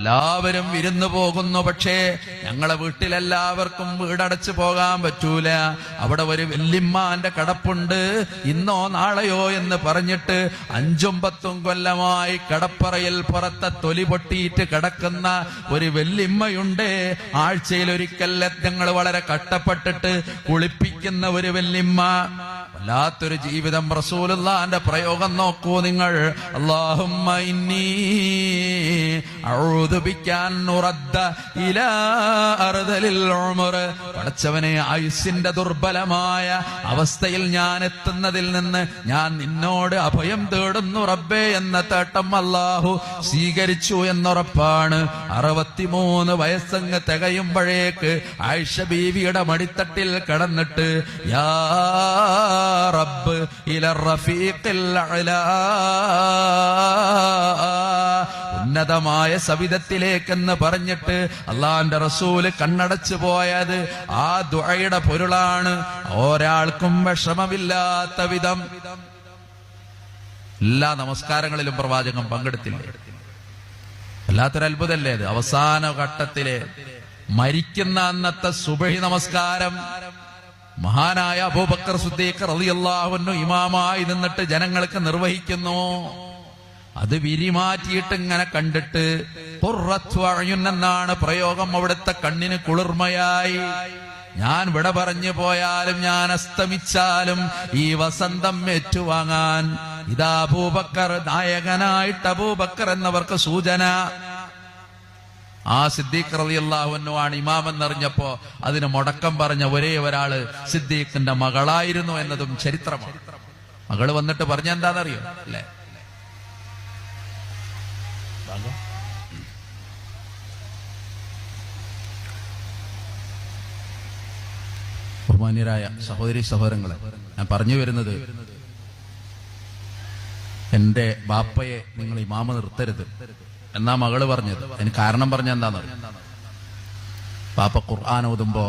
എല്ലാവരും വിരുന്നു പോകുന്നു പക്ഷേ ഞങ്ങളെ വീട്ടിലെല്ലാവർക്കും വീടടച്ചു പോകാൻ പറ്റൂല. അവിടെ ഒരു വെല്ലിമ്മാന്റെ കടപ്പുണ്ട്. ഇന്നോ നാളെയോ എന്ന് പറഞ്ഞിട്ട് അഞ്ചും പത്തും കൊല്ലമായി കടപ്പറയിൽ പുറത്തെ തൊലി പൊട്ടിയിട്ട് കിടക്കുന്ന ഒരു വെല്ലിമ്മയുണ്ട് ആഴ്ചയിൽ ഒരിക്കൽ ഞങ്ങൾ വളരെ കട്ടപ്പെട്ടിട്ട് കുളിപ്പിക്കുന്ന ഒരു വെല്ലിമ്മ വല്ലാത്തൊരു ജീവിതം. റസൂലുള്ളാന്റെ പ്രയോഗം നോക്കൂ നിങ്ങൾ. അല്ലാഹുമ്മ പടച്ചവനെ ആയുസിന്റെ ദുർബലമായ അവസ്ഥയിൽ ഞാൻ എത്തുന്നതിൽ നിന്ന് ഞാൻ നിന്നോട് അഭയം തേടുന്നു റബ്ബേ എന്ന തേട്ടം അല്ലാഹു സ്വീകരിച്ചു എന്നുറപ്പാണ് അറുപത്തിമൂന്ന് വയസ്സങ്ങ് തികയുമ്പോഴേക്ക് ആയിഷ ബീവിയുടെ മടിത്തട്ടിൽ കടന്നിട്ട് യാ റബ്ബ് ഇല റഫീഖിൽ അഅ്ലാ. ഉന്നതമായ സവിധത്തിലേക്കെന്ന് പറഞ്ഞിട്ട് അള്ളാന്റെ റസൂൽ കണ്ണടച്ചു പോയത് ആ ദുഴയുടെ പൊരുളാണ്. ഒരാൾക്കും വിഷമമില്ലാത്ത വിധം. എല്ലാ നമസ്കാരങ്ങളിലും പ്രവാചകം പങ്കെടുത്തില്ലേ? വല്ലാത്തൊരു അത്ഭുതല്ലേ അത് അവസാന ഘട്ടത്തിലെ മരിക്കുന്ന അന്നത്തെ സുബഹി നമസ്കാരം. മഹാനായ അബൂബക്കർ സുദ്ദീഖ് റളിയല്ലാഹുവിനു ഇമാമായി നിന്നിട്ട് ജനങ്ങൾക്ക് നിർവഹിക്കുന്നു. അത് വിരിമാറ്റിയിട്ട് ഇങ്ങനെ കണ്ടിട്ട് എന്നാണ് പ്രയോഗം അവിടുത്തെ കണ്ണിന് കുളിർമയായി. ഞാൻ വിട പറഞ്ഞു പോയാലും ഞാൻ അസ്തമിച്ചാലും ഈ വസന്തം ഏറ്റുവാങ്ങാൻ ഇതാ അബൂബക്കർ നായകനായിട്ട് അബൂബക്കർ എന്നവർക്ക് സൂചന. ആ സിദ്ദീഖ് റളിയല്ലാഹു ആണ് ഇമാം അതിന് മുടക്കം പറഞ്ഞ ഒരേ ഒരാൾ സിദ്ദീഖിന്റെ മകളായിരുന്നു എന്നതും ചരിത്രമാണ്. മകൾ വന്നിട്ട് പറഞ്ഞ എന്താണെന്നറിയോ അല്ലേ ബഹുമാന്യരായ സഹോദരി സഹോദരങ്ങളെ ഞാൻ പറഞ്ഞു വരുന്നത് എന്റെ ബാപ്പയെ നിങ്ങൾ ഇമാമ നിർത്തരുത് എന്നാ മകൾ പറഞ്ഞത്. അതിന് കാരണം പറഞ്ഞ എന്താണെന്ന് പാപ്പ ഖുർആൻ ഓതുമ്പോ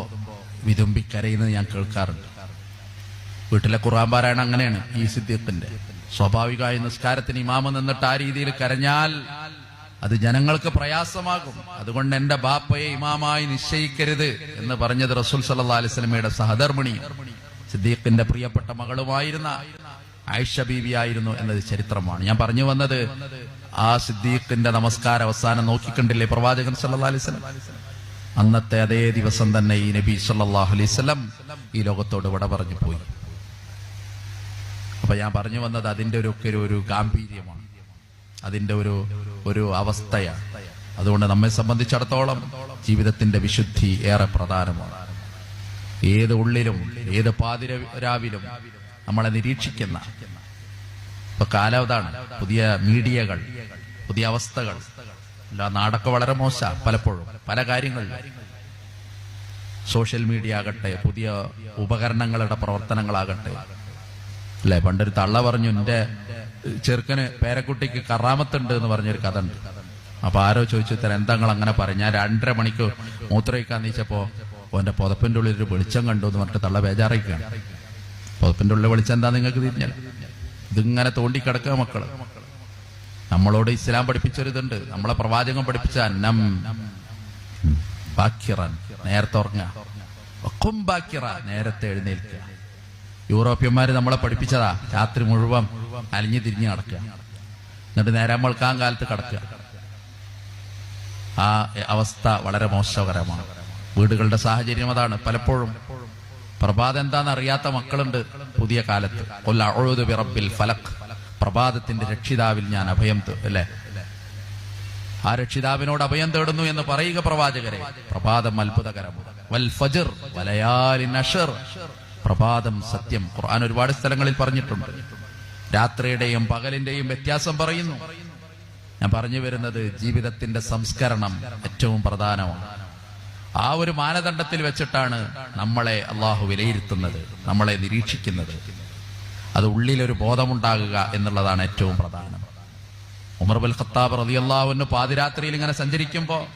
വിതുമ്പി കരയുന്നത് ഞാൻ കേൾക്കാറുണ്ട്. വീട്ടിലെ ഖുർആൻ പാരായണം അങ്ങനെയാണ്. ഈ സിദ്ദീഖിന്റെ സ്വാഭാവികമായ നിസ്കാരത്തിന് ഇമാമ നിന്നിട്ട് ആ രീതിയിൽ കരഞ്ഞാൽ അത് ജനങ്ങൾക്ക് പ്രയാസമാകും. അതുകൊണ്ട് എന്റെ ബാപ്പയെ ഇമാമായി നിശ്ചയിക്കരുത് എന്ന് പറഞ്ഞത് റസൂൽ സല്ലാ അലിസ്ലമയുടെ സഹധർമ്മിണി സിദ്ദീഖിന്റെ പ്രിയപ്പെട്ട മകളുമായിരുന്ന ആയിഷ ബീവിയായിരുന്നു എന്നത് ചരിത്രമാണ്. ഞാൻ പറഞ്ഞു വന്നത് ആ സിദ്ദീഖിന്റെ നമസ്കാര അവസാനം നോക്കിക്കണ്ടില്ലേ പ്രവാചകൻ സല്ലാ അലിസ്ലം അന്നത്തെ അതേ ദിവസം തന്നെ ഈ നബി സല്ലാഹു അലൈവല്ലം ഈ ലോകത്തോട് വിട പറഞ്ഞു പോയി. അപ്പൊ ഞാൻ പറഞ്ഞു വന്നത് അതിന്റെ ഒരു- ഒരു ഗാംഭീര്യമാണ്. അതിന്റെ ഒരു ഒരു അവസ്ഥയാണ്. അതുകൊണ്ട് നമ്മെ സംബന്ധിച്ചിടത്തോളം ജീവിതത്തിന്റെ വിശുദ്ധി ഏറെ പ്രധാനമാണ്. ഏത് ഉള്ളിലും ഏത് പാതിരാവിലും നമ്മളെ നിരീക്ഷിക്കുന്ന ഇപ്പൊ കാലാവതാണ് പുതിയ മീഡിയകൾ പുതിയ അവസ്ഥകൾ നാടൊക്കെ വളരെ മോശ പലപ്പോഴും പല കാര്യങ്ങളിലും. സോഷ്യൽ മീഡിയ ആകട്ടെ പുതിയ ഉപകരണങ്ങളുടെ പ്രവർത്തനങ്ങളാകട്ടെ. അല്ലെ? പണ്ടൊരു തള്ള പറഞ്ഞു എന്റെ ചെറുക്കന് പേരക്കുട്ടിക്ക് കറാമത്തുണ്ട് എന്ന് പറഞ്ഞൊരു കഥ ഉണ്ട് അപ്പൊ ആരോ ചോദിച്ചു തരാം എന്താ നിങ്ങൾ അങ്ങനെ പറഞ്ഞു ഞാൻ രണ്ടര മണിക്ക് മൂത്രയിക്കാൻ നീച്ചപ്പോ ഓന്റെ പുതപ്പിന്റെ ഉള്ളിൽ ഒരു വെളിച്ചം കണ്ടു എന്ന് പറഞ്ഞിട്ട് തള്ള ബേജാറയ്ക്കാണ്. പുതപ്പിന്റെ ഉള്ളിൽ വെളിച്ചം എന്താ നിങ്ങൾക്ക് തിരിഞ്ഞാൽ? ഇതിങ്ങനെ തോണ്ടിക്കിടക്കുക മക്കൾ. നമ്മളോട് ഇസ്ലാം പഠിപ്പിച്ചൊരിതുണ്ട്. നമ്മളെ പ്രവാചകം പഠിപ്പിച്ച അന്നം. ബാക്കിറൻ. നേരത്തെ ഉറങ്ങുക. വക്കും ബാക്കിറ. നേരത്തെ എഴുന്നേൽക്കുക. യൂറോപ്യന്മാര് നമ്മളെ പഠിപ്പിച്ചതാ. രാത്രി മുഴുവൻ അലിഞ്ഞു തിരിഞ്ഞ് നടക്കുക. എന്നിട്ട് നേരം വെളുക്കാൻ കാലത്ത് കിടക്കുക. ആ അവസ്ഥ വളരെ മോശകരമാണ്. വീടുകളുടെ സാഹചര്യം അതാണ്. പലപ്പോഴും പ്രഭാതം എന്താന്ന് അറിയാത്ത മക്കളുണ്ട് പുതിയ കാലത്ത്. കൊല്ല അഴുതു വിറബിൽ ഫലക് പ്രഭാതത്തിന്റെ രക്ഷിതാവിൽ ഞാൻ അഭയം അല്ലേ? ആ രക്ഷിതാവിനോട് അഭയം തേടുന്നു എന്ന് പറയുക പ്രവാചകരെ. പ്രഭാതം അത്ഭുതകരമാണ്. വൽ വലയാലി പ്രഭാതം സത്യം. ഖുർആൻ ഒരുപാട് സ്ഥലങ്ങളിൽ പറഞ്ഞിട്ടുണ്ട്. രാത്രിയുടെയും പകലിന്റെയും വ്യത്യാസം പറയുന്നു. ഞാൻ പറഞ്ഞു വരുന്നത് ജീവിതത്തിന്റെ സംസ്കരണം ഏറ്റവും പ്രധാനമാണ്. ആ ഒരു മാനദണ്ഡത്തിൽ വെച്ചിട്ടാണ് നമ്മളെ അള്ളാഹു വിലയിരുത്തുന്നത് നമ്മളെ നിരീക്ഷിക്കുന്നത്. അത് ഉള്ളിലൊരു ബോധമുണ്ടാകുക എന്നുള്ളതാണ് ഏറ്റവും പ്രധാനം. ഉമർ ബുൽ ഖത്താബ് റതിയല്ലാവുന്ന പാതിരാത്രിയിൽ ഇങ്ങനെ സഞ്ചരിക്കുമ്പോ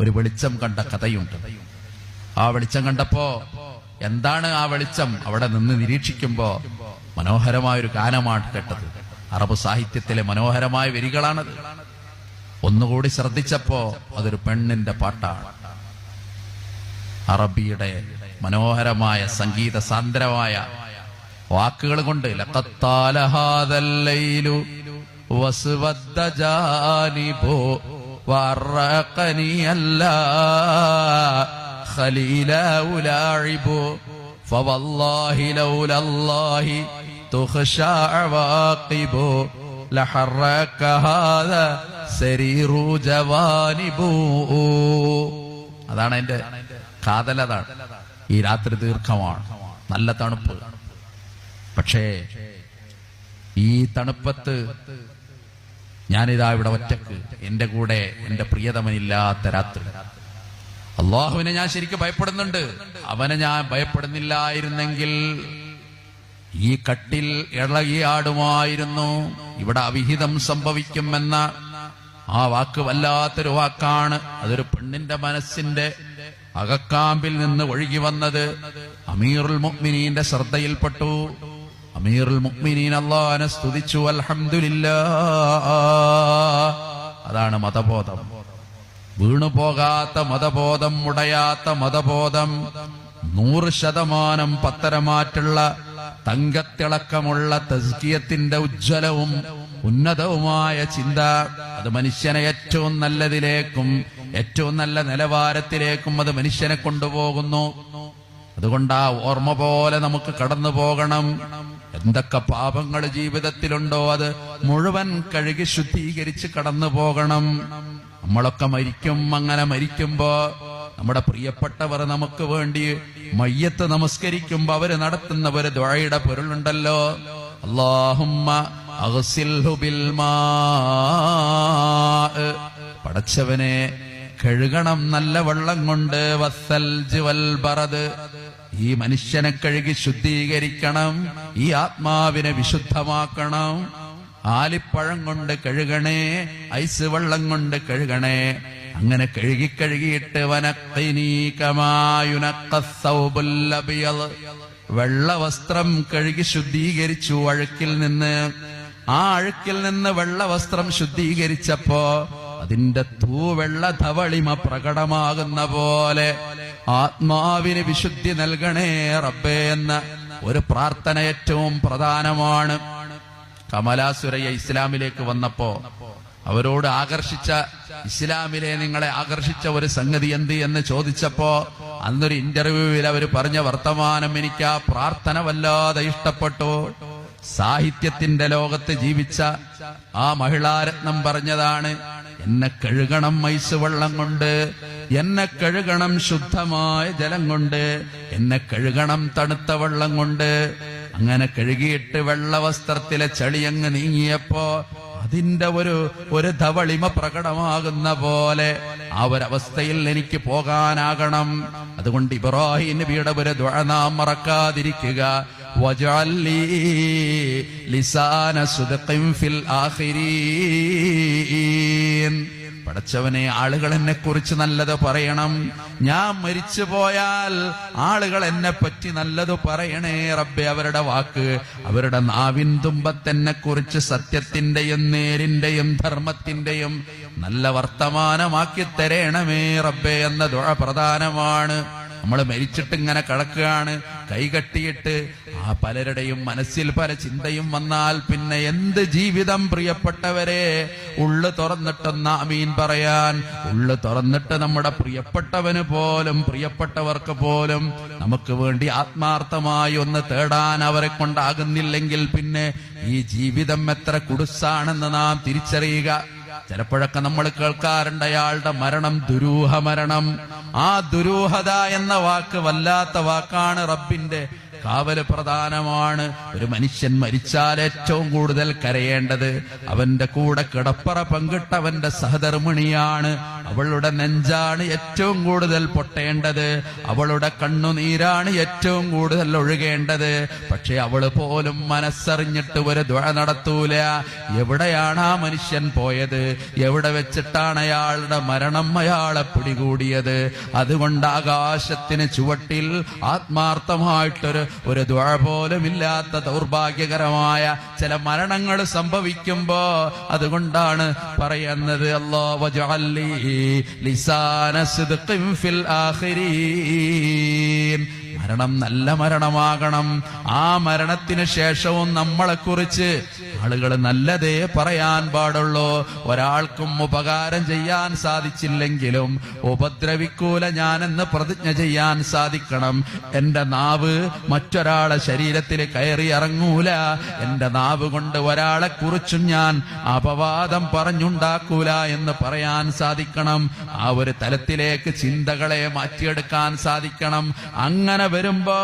ഒരു വെളിച്ചം കണ്ട കഥയുണ്ട്. ആ വെളിച്ചം കണ്ടപ്പോ എന്താണ് ആ വെളിച്ചം? അവിടെ നിന്ന് നിരീക്ഷിക്കുമ്പോ മനോഹരമായൊരു ഗാനമാണ് കേട്ടത്. അറബ് സാഹിത്യത്തിലെ മനോഹരമായ വരികളാണത്. ഒന്നുകൂടി ശ്രദ്ധിച്ചപ്പോ അതൊരു പെണ്ണിന്റെ പാട്ടാണ്. അറബിയുടെ മനോഹരമായ സംഗീത സാന്ദ്രമായ വാക്കുകൾ കൊണ്ട് ലക്കത്താലഹാദല്ലു ഫവല്ലാഹി تخشى عواقب لحرك هذا سرير جوانب അതാണ് എന്റെ കാതലതാണ് ഈ രാത്രി ദീർഘമാണ് നല്ല തണുപ്പ് പക്ഷേ ഈ തണുപ്പത്ത് ഞാനിതാ ഇവിടെ ഒറ്റക്ക് എന്റെ കൂടെ എന്റെ പ്രിയതമനില്ലാത്ത രാത്രി അള്ളാഹുവിനെ ഞാൻ ശരിക്കും ഭയപ്പെടുന്നുണ്ട് അവനെ ഞാൻ ഭയപ്പെടുന്നില്ലായിരുന്നെങ്കിൽ ഈ കട്ടിൽ ഇളകിയാടുമായിരുന്നു. ഇവിടെ അവിഹിതം സംഭവിക്കുമെന്ന ആ വാക്ക് വല്ലാത്തൊരു വാക്കാണ്. അതൊരു പെണ്ണിന്റെ മനസ്സിന്റെ അകക്കാമ്പിൽ നിന്ന് ഒഴുകി വന്നത്. അമീറുൽ മുക്മിനീന്റെ ശ്രദ്ധയിൽപ്പെട്ടു. അമീറുൽ മുക്മിനീൻ അള്ളാനെ സ്തുതിച്ചു. അൽഹംദുലില്ലാ അതാണ് മതബോധം. വീണു പോകാത്ത മതബോധം ഉടയാത്ത മതബോധം നൂറ് ശതമാനം പത്തരമാറ്റുള്ള തങ്കത്തിളക്കമുള്ള തസ്കിയത്തിന്റെ ഉജ്ജ്വലവും ഉന്നതവുമായ ചിന്ത. അത് മനുഷ്യനെ ഏറ്റവും നല്ലതിലേക്കും ഏറ്റവും നല്ല നിലവാരത്തിലേക്കും അത് മനുഷ്യനെ കൊണ്ടുപോകുന്നു. അതുകൊണ്ട് ആ ഓർമ്മ പോലെ നമുക്ക് കടന്നു പോകണം. എന്തൊക്കെ പാപങ്ങൾ ജീവിതത്തിലുണ്ടോ അത് മുഴുവൻ കഴുകി ശുദ്ധീകരിച്ച് കടന്നു പോകണം. നമ്മളൊക്കെ മരിക്കും അങ്ങനെ മരിക്കുമ്പോ നമ്മുടെ പ്രിയപ്പെട്ടവർ നമുക്ക് വേണ്ടി മയ്യത്ത് നമസ്കരിക്കുമ്പോ അവർ നടത്തുന്ന ഒരു ദ്വഴയുടെ പൊരുളുണ്ടല്ലോ അള്ളാഹുമ്മ പടച്ചവനെ കഴുകണം നല്ല വെള്ളം കൊണ്ട് വസ്സൽജ് വൽ പറത് ഈ മനുഷ്യനെ കഴുകി ശുദ്ധീകരിക്കണം ഈ ആത്മാവിനെ വിശുദ്ധമാക്കണം. ആലിപ്പഴം കൊണ്ട് കഴുകണേ ഐസ് വെള്ളം കൊണ്ട് കഴുകണേ. അങ്ങനെ കഴുകി കഴുകിയിട്ട് വെള്ള വസ്ത്രം കഴുകി ശുദ്ധീകരിച്ചു അഴുക്കിൽ നിന്ന്. ആ അഴുക്കിൽ നിന്ന് വെള്ള വസ്ത്രം ശുദ്ധീകരിച്ചപ്പോ അതിന്റെ തൂവെള്ള ധവളിമ പ്രകടമാകുന്ന പോലെ ആത്മാവിന് വിശുദ്ധി നൽകണേ റബ്ബേ എന്ന ഒരു പ്രാർത്ഥന ഏറ്റവും പ്രധാനമാണ്. കമലാസുരയ്യ ഇസ്ലാമിലേക്ക് വന്നപ്പോ അവരോട് ആകർഷിച്ച ഇസ്ലാമിലെ നിങ്ങളെ ആകർഷിച്ച ഒരു സംഗതി എന്ത് എന്ന് ചോദിച്ചപ്പോ അന്നൊരു ഇന്റർവ്യൂവിൽ അവർ പറഞ്ഞ വർത്തമാനം എനിക്ക് ആ പ്രാർത്ഥന വല്ലാതെ ഇഷ്ടപ്പെട്ടു. സാഹിത്യത്തിന്റെ ലോകത്ത് ജീവിച്ച ആ മഹിളാരത്നം പറഞ്ഞതാണ് എന്നെ കഴുകണം മൈസ് വെള്ളം കൊണ്ട് എന്നെ കഴുകണം ശുദ്ധമായ ജലം കൊണ്ട് എന്നെ കഴുകണം തണുത്ത വെള്ളം കൊണ്ട്. അങ്ങനെ കഴുകിയിട്ട് വെള്ള വസ്ത്രത്തിലെ ചളിയങ്ങ് നീങ്ങിയപ്പോ അതിന്റെ ഒരു ഒരു ധവളിമ പ്രകടമാകുന്ന പോലെ ആ ഒരവസ്ഥയിൽ എനിക്ക് പോകാനാകണം. അതുകൊണ്ട് ഇബ്രാഹിം നബിയുടെ ഒരു ദുആ നാം മറക്കാതിരിക്കുക. ലിസാന സുദഖിൻ ഫിൽ ആഖിരീൻ. പടച്ചവനെ ആളുകൾ എന്നെ കുറിച്ച് നല്ലത് പറയണം. ഞാൻ മരിച്ചു പോയാൽ ആളുകൾ എന്നെ പറ്റി നല്ലത് പറയണേ റബ്ബെ അവരുടെ വാക്ക് അവരുടെ നാവിൻ തുമ്പത്തെന്നെ കുറിച്ച് സത്യത്തിന്റെയും നേരിന്റെയും ധർമ്മത്തിന്റെയും നല്ല വർത്തമാനമാക്കി തരേണമേ റബ്ബെ എന്ന ദുഴ പ്രധാനമാണ്. നമ്മൾ മരിച്ചിട്ട് ഇങ്ങനെ കിടക്കുകയാണ് കൈകെട്ടിയിട്ട് ആ പലരുടെയും മനസ്സിൽ പല ചിന്തയും വന്നാൽ പിന്നെ എന്ത് ജീവിതം പ്രിയപ്പെട്ടവരെ? ഉള്ളു തുറന്നിട്ടെന്ന അമീൻ പറയാൻ. ഉള്ളു തുറന്നിട്ട് നമ്മുടെ പ്രിയപ്പെട്ടവന് പോലും പ്രിയപ്പെട്ടവർക്ക് പോലും നമുക്ക് വേണ്ടി ആത്മാർത്ഥമായി ഒന്ന് തേടാൻ അവരെ കൊണ്ടാകുന്നില്ലെങ്കിൽ പിന്നെ ഈ ജീവിതം എത്ര കുടുസാണെന്ന് നാം തിരിച്ചറിയുക. ചിലപ്പോഴൊക്കെ നമ്മൾ കേൾക്കാറുണ്ട് അയാളുടെ മരണം ദുരൂഹ മരണം. ആ ദുരൂഹത എന്ന വാക്ക് വല്ലാത്ത വാക്കാണ് റബ്ബിന്റെ കാവൽ പ്രധാനമാണ്. ഒരു മനുഷ്യൻ മരിച്ചാൽ ഏറ്റവും കൂടുതൽ കരയേണ്ടത് അവന്റെ കൂടെ കിടപ്പറ പങ്കിട്ടവന്റെ സഹധർമ്മിണിയാണ്. അവളുടെ നെഞ്ചാണ് ഏറ്റവും കൂടുതൽ പൊട്ടേണ്ടത്. അവളുടെ കണ്ണുനീരാണ് ഏറ്റവും കൂടുതൽ ഒഴുകേണ്ടത്. പക്ഷെ അവൾ പോലും മനസ്സറിഞ്ഞിട്ട് ഒരു ദുഴ നടത്തൂല. എവിടെയാണ് ആ മനുഷ്യൻ പോയത്? എവിടെ വെച്ചിട്ടാണ് അയാളുടെ മരണം അയാളെ പിടികൂടിയത്? അതുകൊണ്ട് ആകാശത്തിന് ചുവട്ടിൽ ആത്മാർത്ഥമായിട്ടൊരു ഒരു ദുഴ പോലും ഇല്ലാത്ത ദൗർഭാഗ്യകരമായ ചില മരണങ്ങൾ സംഭവിക്കുമ്പോ അതുകൊണ്ടാണ് പറയുന്നത് അല്ലോ വജഅല്ലി ലിസാന സിദ്ഖിൻ ഫിൽ ആഖിരീൻ മരണം നല്ല മരണമാകണം. ആ മരണത്തിന് ശേഷവും നമ്മളെ കുറിച്ച് ആളുകൾ നല്ലതേ പറയാൻ പാടുള്ളൂ. ഒരാൾക്കും ഉപകാരം ചെയ്യാൻ സാധിച്ചില്ലെങ്കിലും ഉപദ്രവിക്കൂല ഞാനെന്ന് പ്രതിജ്ഞ ചെയ്യാൻ സാധിക്കണം. എന്റെ നാവ് മറ്റൊരാളെ ശരീരത്തിൽ കയറി ഇറങ്ങൂല. എന്റെ നാവ് കൊണ്ട് ഒരാളെ കുറിച്ചും ഞാൻ അപവാദം പറഞ്ഞുണ്ടാക്കൂല എന്ന് പറയാൻ സാധിക്കണം. ആ ഒരു തലത്തിലേക്ക് ചിന്തകളെ മാറ്റിയെടുക്കാൻ സാധിക്കണം. അങ്ങനെ വരുമ്പോ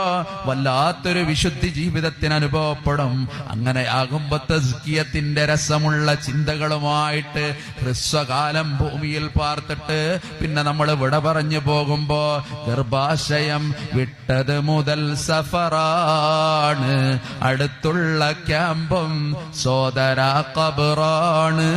വല്ലാത്തൊരു വിശുദ്ധി ജീവിതത്തിന് അനുഭവപ്പെടും. അങ്ങനെ ആകുമ്പോ തസ്കിയത്തിന്റെ രസമുള്ള ചിന്തകളുമായിട്ട് ഹ്രസ്വകാലം ഭൂമിയിൽ പാർത്തിട്ട് പിന്നെ നമ്മൾ വിട പറഞ്ഞു പോകുമ്പോ ഗർഭാശയം വിട്ടത് മുതൽ സഫറാണ്. അടുത്തുള്ള ക്യാമ്പും സോദരാ കബറാണ്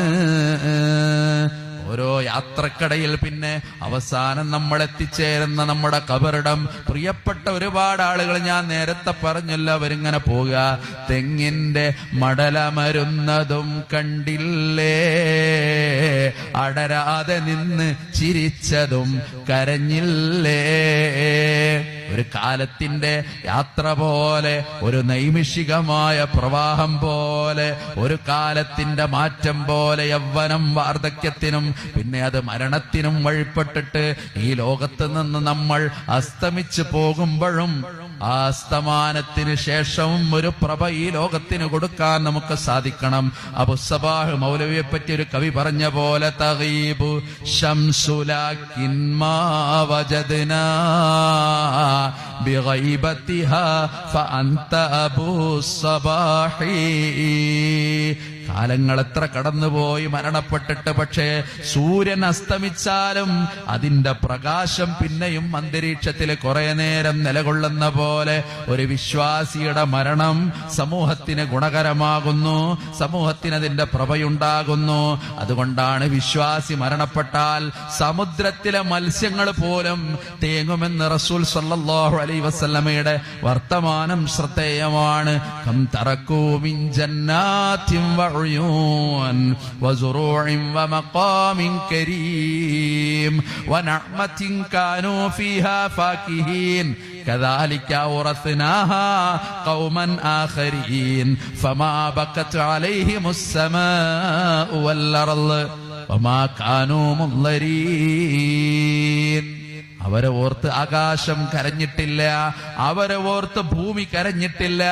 ഓരോ യാത്രക്കടയിൽ പിന്നെ അവസാനം നമ്മൾ എത്തിച്ചേരുന്ന നമ്മുടെ കബറിടം. പ്രിയപ്പെട്ട ഒരുപാട് ആളുകൾ ഞാൻ നേരത്തെ പറഞ്ഞല്ലോ അവരിങ്ങനെ പോവുക. തെങ്ങിന്റെ മടലമരുന്നതും കണ്ടില്ലേ? അടരാതെ നിന്ന് ചിരിച്ചതും കരഞ്ഞില്ലേ? ഒരു കാലത്തിന്റെ യാത്ര പോലെ ഒരു നൈമിഷികമായ പ്രവാഹം പോലെ ഒരു കാലത്തിന്റെ മാറ്റം പോലെ യൗവനം വാർദ്ധക്യത്തിനും പിന്നെ അത് മരണത്തിനും വഴിപ്പെട്ടിട്ട് ഈ ലോകത്ത് നിന്ന് നമ്മൾ അസ്തമിച്ചു പോകുമ്പോഴും ആ അസ്തമാനത്തിന് ശേഷവും ഒരു പ്രഭ ഈ ലോകത്തിന് കൊടുക്കാൻ നമുക്ക് സാധിക്കണം. അബു സബാഹ് മൗലവിയെ പറ്റി ഒരു കവി പറഞ്ഞ പോലെ വജദ്നാ ബിഗൈബത്തിഹാ സബാഹി കാലങ്ങൾ എത്ര കടന്നുപോയി മരണപ്പെട്ടിട്ട് പക്ഷേ സൂര്യൻ അസ്തമിച്ചാലും അതിന്റെ പ്രകാശം പിന്നെയും അന്തരീക്ഷത്തിൽ കുറെ നേരം നിലകൊള്ളുന്ന പോലെ ഒരു വിശ്വാസിയുടെ മരണം സമൂഹത്തിന് ഗുണകരമാകുന്നു സമൂഹത്തിന് അതിന്റെ പ്രഭയുണ്ടാകുന്നു. അതുകൊണ്ടാണ് വിശ്വാസി മരണപ്പെട്ടാൽ സമുദ്രത്തിലെ മത്സ്യങ്ങൾ പോലും തേങ്ങുമെന്ന് റസൂൽ സല്ലാഹു അലൈ വസല്ലമയുടെ വർത്തമാനം ശ്രദ്ധേയമാണ്. കം തറക്കൂ മിൻ عيون وزروع ومقام كريم ونعمة كانوا فيها فاكهين. كذلك أورثناها قوما آخرين. فما بقت عليهم السماء والأرض وما كانوا منظرين. അവരെ ഓർത്ത് ആകാശം കരഞ്ഞിട്ടില്ല അവരെ ഓർത്ത് ഭൂമി കരഞ്ഞിട്ടില്ല.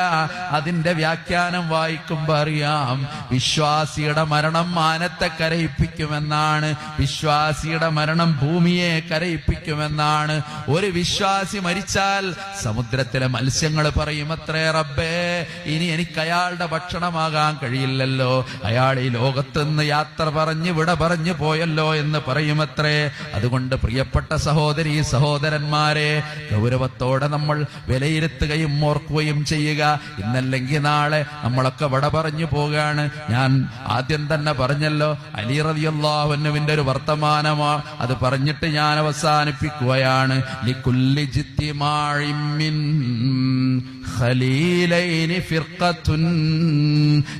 അതിന്റെ വ്യാഖ്യാനം വായിക്കുമ്പോ അറിയാം വിശ്വാസിയുടെ മരണം മാനത്തെ കരയിപ്പിക്കുമെന്നാണ് വിശ്വാസിയുടെ മരണം ഭൂമിയെ കരയിപ്പിക്കുമെന്നാണ്. ഒരു വിശ്വാസി മരിച്ചാൽ സമുദ്രത്തിലെ മത്സ്യങ്ങൾ പറയും അത്രേ റബ്ബേ ഇനി എനിക്ക് അയാളുടെ ഭക്ഷണമാകാൻ കഴിയില്ലല്ലോ. അയാൾ ഈ ലോകത്തുനിന്ന് യാത്ര പറഞ്ഞ് വിട പറഞ്ഞു പോയല്ലോ എന്ന് പറയുമത്രേ അതുകൊണ്ട് പ്രിയപ്പെട്ട സഹോദരി സഹോദരന്മാരെ ഗൗരവത്തോടെ നമ്മൾ വിലയിരുത്തുകയും ഓർക്കുകയും ചെയ്യുക. ഇന്നല്ലെങ്കിൽ നാളെ നമ്മളൊക്കെ വട പറഞ്ഞു പോവുകയാണ് ഞാൻ ആദ്യം തന്നെ പറഞ്ഞല്ലോ അലി റതിയല്ലാഹുവിന്റെ ഒരു വർത്തമാനമാ അത് പറഞ്ഞിട്ട് ഞാൻ അവസാനിപ്പിക്കുകയാണ്.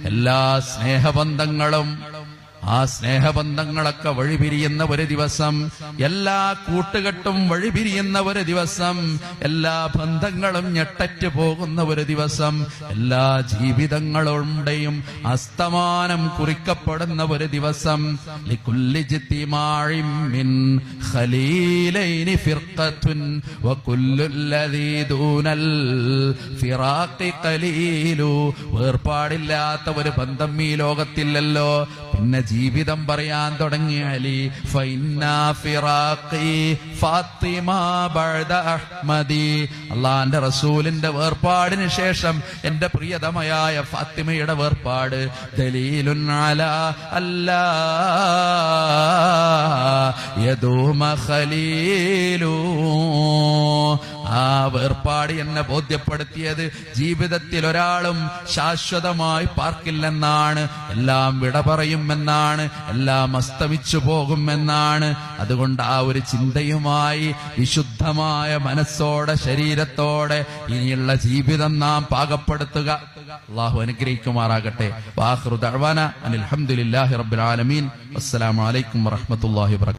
എല്ലാ സ്നേഹബന്ധങ്ങളും ആ സ്നേഹബന്ധങ്ങളൊക്കെ വഴിപിരിയുന്ന ഒരു ദിവസം എല്ലാ കൂട്ടുകെട്ടും വഴിപിരിയുന്ന ഒരു ദിവസം എല്ലാ ബന്ധങ്ങളും ഞെട്ടറ്റ് പോകുന്ന ഒരു ദിവസം എല്ലാ ജീവിതങ്ങളുടെയും അസ്തമാനം കുറിക്കപ്പെടുന്ന ഒരു ദിവസം. വേർപാടില്ലാത്ത ഒരു ബന്ധം ഈ ലോകത്തില്ലല്ലോ. പിന്നെ ജീവിതം പറയാൻ തുടങ്ങി അലി. അള്ളാന്റെ റസൂലിന്റെ വേർപാടിന് ശേഷം എന്റെ പ്രിയതമയായ ഫാത്തിമയുടെ വേർപാട് ദലീലുൻ അലാ അല്ലാ യദൂമ ഖലീലു ആ വേർപാട് എന്നെ ബോധ്യപ്പെടുത്തിയത് ജീവിതത്തിൽ ഒരാളും ശാശ്വതമായി പാർക്കില്ലെന്നാണ്. എല്ലാം വിട പറയുമെന്നാണ്. എല്ലാം അസ്തമിച്ചു പോകുമെന്നാണ്. അതുകൊണ്ട് ആ ഒരു ചിന്തയുമായി വിശുദ്ധമായ മനസ്സോടെ ശരീരത്തോടെ ഇനിയുള്ള ജീവിതം നാം പാകപ്പെടുത്തുക. അള്ളാഹു അനുഗ്രഹിക്കുമാറാകട്ടെ. വാഹൃദ് അനിൽ അലഹമുല്ലാഹി റബ്ബുൽ ആലമീൻ. അസ്സലാമു അലൈക്കും വറഹ്മത്തുള്ളാഹി വബറകാതുഹു